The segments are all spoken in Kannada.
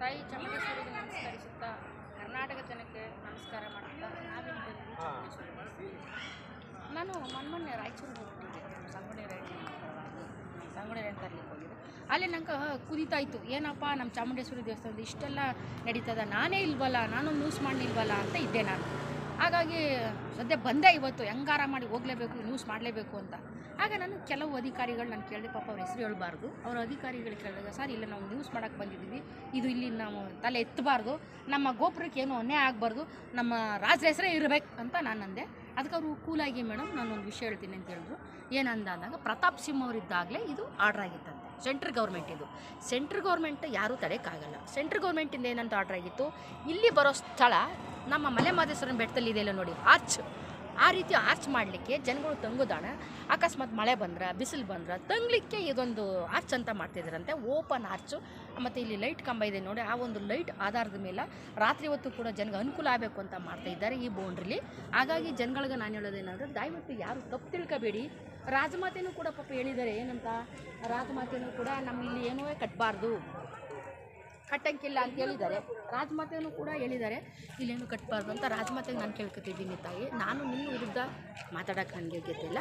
ತಾಯಿ ಚಾಮುಂಡೇಶ್ವರಿಗೆ ನಮಸ್ಕರಿಸುತ್ತಾ ಕರ್ನಾಟಕ ಜನಕ್ಕೆ ನಮಸ್ಕಾರ ಮಾಡುತ್ತಾ ನಾವಿಲ್ಲಿ ಬಂದ್ವಿ ಚಾಮುಂಡೇಶ್ವರಿ. ನಾನು ಮೊನ್ನೆ ರಾಯಚೂರಿಗೆ ಹೋಗಿದ್ದೆ ಸಂಗೊಳ್ಳಿ ರಾಯಚೂರು ಸಂಗೊಳ್ಳಿ ತರ್ಲಿಕ್ಕೆ ಹೋಗಿದ್ದೆ. ಅಲ್ಲಿ ನಂಗೆ ಕುದಿತಾ ಇತ್ತು ಏನಪ್ಪ, ನಮ್ಮ ಚಾಮುಂಡೇಶ್ವರಿ ದೇವಸ್ಥಾನದ ಇಷ್ಟೆಲ್ಲ ನಡೀತದ. ನಾನೇ ಇಲ್ವಲ್ಲ, ನಾನು ನ್ಯೂಸ್ ಮಾಡಿಲ್ವಲ್ಲ ಅಂತ ಇದ್ದೆ ನಾನು. ಹಾಗಾಗಿ ಸದ್ಯ ಬಂದೆ ಇವತ್ತು, ಹೆಂಗಾರ ಮಾಡಿ ಹೋಗಲೇಬೇಕು ನ್ಯೂಸ್ ಮಾಡಲೇಬೇಕು ಅಂತ. ಆಗ ನಾನು ಕೆಲವು ಅಧಿಕಾರಿಗಳು ನಾನು ಕೇಳಿದೆ, ಪಾಪ ಅವ್ರ ಹೆಸರು ಹೇಳಬಾರ್ದು. ಅವ್ರ ಅಧಿಕಾರಿಗಳು ಕೇಳಿದಾಗ, ಸರ್, ಇಲ್ಲ, ನಾವು ನ್ಯೂಸ್ ಮಾಡೋಕ್ಕೆ ಬಂದಿದ್ದೀವಿ ಇದು ಇಲ್ಲಿ ನಾವು ತಲೆ ಎತ್ತಬಾರ್ದು ನಮ್ಮ ಗೋಪುರಕ್ಕೆ ಏನೂ ಅನ್ಯಾಯ ಆಗಬಾರ್ದು. ನಮ್ಮ ರಾಜರ ಹೆಸರೇ ಇರಬೇಕು ಅಂತ ನಾನು ಅಂದೆ. ಅದಕ್ಕೆ ಅವರು ಕೂಲಾಗಿ ಮೇಡಮ್ ನಾನು ಒಂದು ವಿಷಯ ಹೇಳ್ತೀನಿ ಅಂತ ಹೇಳಿದ್ರು. ಏನಂದ ಅಂದಾಗ ಪ್ರತಾಪ್ ಸಿಂಹ ಅವರಿದ್ದಾಗಲೇ ಇದು ಆರ್ಡ್ರ್ ಆಗಿತ್ತಂತೆ ಸೆಂಟ್ರಲ್ ಗೌರ್ಮೆಂಟ್ ಇದು. ಸೆಂಟ್ರಲ್ ಗೌರ್ಮೆಂಟ್ ಯಾರೂ ತಡೆಯೋಕ್ಕಾಗಲ್ಲ ಸೆಂಟ್ರಲ್ ಗೌರ್ಮೆಂಟಿಂದ ಏನಂತ ಆರ್ಡ್ರ್ ಆಗಿತ್ತು? ಇಲ್ಲಿ ಬರೋ ಸ್ಥಳ ನಮ್ಮ ಮಲೆ ಮಾದೇಶ್ವರನ ಬೆಟ್ಟದಲ್ಲಿ ಇದೆಯಲ್ಲ ನೋಡಿ ಆರ್ಚ್ ಆ ರೀತಿ ಆರ್ಚ್ ಮಾಡಲಿಕ್ಕೆ ಜನಗಳು ತಂಗುದಾಣ. ಅಕಸ್ಮಾತ್ ಮಳೆ ಬಂದ್ರೆ, ಬಿಸಿಲು ಬಂದ್ರೆ, ತಂಗ್ಲಿಕ್ಕೆ ಇದೊಂದು ಆರ್ಚ್ ಅಂತ ಮಾಡ್ತಿದ್ದಾರಂತೆ ಓಪನ್ ಆರ್ಚು ಮತ್ತು ಇಲ್ಲಿ ಲೈಟ್ ಕಂಬ ಇದೆ ನೋಡಿ, ಆ ಒಂದು ಲೈಟ್ ಆಧಾರದ ಮೇಲೆ ರಾತ್ರಿ ಹೊತ್ತು ಕೂಡ ಜನಗೆ ಅನುಕೂಲ ಆಗಬೇಕು ಅಂತ ಮಾಡ್ತಾ ಇದ್ದಾರೆ ಈ ಬೌಂಡ್ರಿಲಿ ಹಾಗಾಗಿ ಜನಗಳಿಗೆ ನಾನು ಹೇಳೋದೇನಂದ್ರೆ, ದಯವಿಟ್ಟು ಯಾರು ತಪ್ಪು ತಿಳ್ಕೊಬೇಡಿ. ರಾಜಮಾತೆನೂ ಕೂಡ ಪಾಪ ಹೇಳಿದ್ದಾರೆ ಏನಂತ? ರಾಜಮಾತೆನೂ ಕೂಡ ನಮ್ಮ ಇಲ್ಲಿ ಏನೂ ಕಟ್ಟಬಾರ್ದು ಕಟ್ಟಂಗಿಲ್ಲ ಅಂತ ಹೇಳಿದ್ದಾರೆ. ರಾಜಮಾತೆನೂ ಕೂಡ ಹೇಳಿದ್ದಾರೆ. ಇಲ್ಲೇನು ಕಟ್ಟಬಾರ್ದು ಅಂತ ರಾಜಮಾತೆಗೆ ನಾನು ಕೇಳ್ಕೊತಿದ್ದೀನಿ ತಾಯಿ. ನಾನು ನಿಮ್ಮ ವಿರುದ್ಧ ಮಾತಾಡೋಕೆ ನನಗೆ ಗೊತ್ತಿಲ್ಲ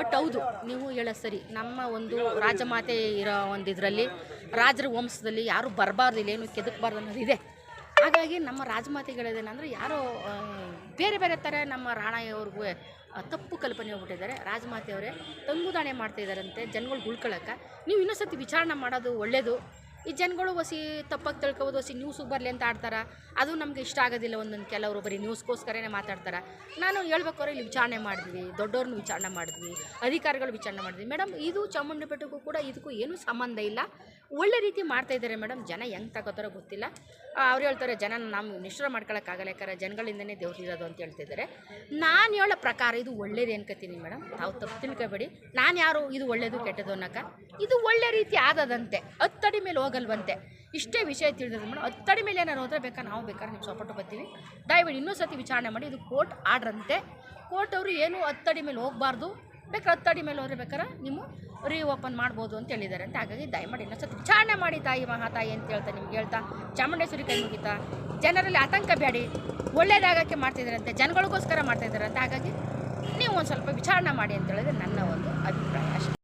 ಬಟ್ ಹೌದು, ನೀವು ಹೇಳೋ ಸರಿ. ನಮ್ಮ ಒಂದು ರಾಜಮಾತೆ ಇರೋ ಒಂದು ಇದರಲ್ಲಿ ರಾಜರ ವಂಶದಲ್ಲಿ ಯಾರು ಬರಬಾರ್ದು, ಇಲ್ಲೇನು ಕೆದಕ್ಬಾರ್ದು ಅನ್ನೋದು ಇದೆ. ಹಾಗಾಗಿ ನಮ್ಮ ರಾಜಮಾತೆಗಳೇನಂದ್ರೆ ಯಾರೋ ಬೇರೆ ಬೇರೆ ಥರ ನಮ್ಮ ರಾಣಯ್ಯವ್ರಿಗೂ ತಪ್ಪು ಕಲ್ಪನೆ ಹೋಗ್ಬಿಟ್ಟಿದ್ದಾರೆ. ರಾಜಮಾತೆಯವರೇ ತಂಗುದಾಣೆ ಮಾಡ್ತಾ ಇದ್ದಾರಂತೆ, ಜನಗಳು ಉಳ್ಕೊಳ್ಳೋಕೆ ನೀವು ಇನ್ನೊಂದ್ಸತಿ ವಿಚಾರಣೆ ಮಾಡೋದು ಒಳ್ಳೆಯದು ಈ ಜನಗಳು ಹೊಸಿ ತಪ್ಪಾಗಿ ತಿಳ್ಕೊಬೋದು ಹೊಸಿ ನ್ಯೂಸಿಗೆ ಬರಲಿ ಅಂತ ಆಡ್ತಾರೆ. ಅದು ನಮಗೆ ಇಷ್ಟ ಆಗೋದಿಲ್ಲ ಒಂದೊಂದು ಕೆಲವರು ಬರೀ ನ್ಯೂಸ್ಗೋಸ್ಕರನೇ ಮಾತಾಡ್ತಾರೆ. ನಾನು ಹೇಳ್ಬೇಕಾದ್ರೆ ಇಲ್ಲಿ ವಿಚಾರಣೆ ಮಾಡಿದ್ವಿ, ದೊಡ್ಡವ್ರನ್ನ ವಿಚಾರಣೆ ಮಾಡಿದ್ವಿ, ಅಧಿಕಾರಿಗಳು ವಿಚಾರಣೆ ಮಾಡಿದ್ವಿ. ಮೇಡಮ್, ಇದು ಚಾಮುಂಡಿ ಬೆಟ್ಟಕ್ಕೂ ಕೂಡ ಇದಕ್ಕೂ ಏನೂ ಸಂಬಂಧ ಇಲ್ಲ. ಒಳ್ಳೆ ರೀತಿ ಮಾಡ್ತಾ ಇದ್ದಾರೆ ಮೇಡಮ್, ಜನ ಹೆಂಗೆ ತಗೋತಾರೋ ಗೊತ್ತಿಲ್ಲ. ಅವ್ರು ಹೇಳ್ತಾರೆ ಜನ ನಾವು ನಿಷ್ಠರ ಮಾಡ್ಕೊಳಕ್ಕಾಗಲ್ಲ, ಯಾಕಂದ್ರೆ ಜನಗಳಿಂದನೇ ದೇವ್ರು ಇರೋದು ಅಂತ ಹೇಳ್ತಿದ್ದಾರೆ ನಾನು ಹೇಳೋ ಪ್ರಕಾರ ಇದು ಒಳ್ಳೇದು ಅನ್ಕೋತೀನಿ ಮೇಡಮ್. ತಾವು ತಪ್ಪು ತಿಳ್ಕೊಬೇಡಿ. ನಾನು ಯಾರು, ಇದು ಒಳ್ಳೇದು ಕೆಟ್ಟದ್ದು ಅನ್ನೋಕ ಇದು ಒಳ್ಳೆ ರೀತಿ ಆದದಂತೆ. ಹತ್ತಡಿ ಮೇಲೆ ಹೋಗಲ್ವಂತೆ. ಇಷ್ಟೇ ವಿಷಯ ತಿಳಿದ್ರು ಮೇಡಮ್. ಹತ್ತಡಿ ಮೇಲೆ ಏನಾರು ಹೋದರೆ ಬೇಕಾ? ನಾವು ಬೇಕಾದ್ರೆ ನಿಮ್ಮ ಸಪೋರ್ಟ್ ಬರ್ತೀವಿ ದಯವಿಟ್ಟು ಇನ್ನೂ ಸತಿ ವಿಚಾರಣೆ ಮಾಡಿ. ಇದು ಕೋರ್ಟ್ ಆರ್ಡ್ರಂತೆ ಕೋರ್ಟ್ ಅವರು ಏನು ಹತ್ತಡಿ ಮೇಲೆ ಹೋಗಬಾರ್ದು. ಬೇಕಾದ್ರೆ ಹತ್ತಡಿ ಮೇಲೆ ಹೋದರೆ ಬೇಕಾದ್ರೆ ನೀವು ರೀ ಓಪನ್ ಮಾಡ್ಬೋದು ಅಂತ ಹೇಳಿದ್ದಾರೆ ಅಂತ ಹಾಗಾಗಿ ದಯಮಾಡಿ ಇನ್ನೊಂದ್ಸತಿ ವಿಚಾರಣೆ ಮಾಡಿ ತಾಯಿ ಮಹಾತಾಯಿ ಅಂತ ಹೇಳ್ತಾ ನಿಮ್ಗೆ ಹೇಳ್ತಾ. ಚಾಮುಂಡೇಶ್ವರಿ ಕೈ ಮುಗಿತಾ. ಜನರಲ್ಲಿ ಆತಂಕ ಬೇಡಿ ಒಳ್ಳೇದಾಗಕ್ಕೆ ಮಾಡ್ತಿದ್ದಾರಂತೆ ಜನಗಳಿಗೋಸ್ಕರ ಮಾಡ್ತಿದ್ದಾರಂತೆ ಹಾಗಾಗಿ ನೀವು ಒಂದು ಸ್ವಲ್ಪ ವಿಚಾರಣೆ ಮಾಡಿ ಅಂತ ಹೇಳಿದ್ರೆ ನನ್ನ ಒಂದು ಅಭಿಪ್ರಾಯ. ಅಷ್ಟೇ.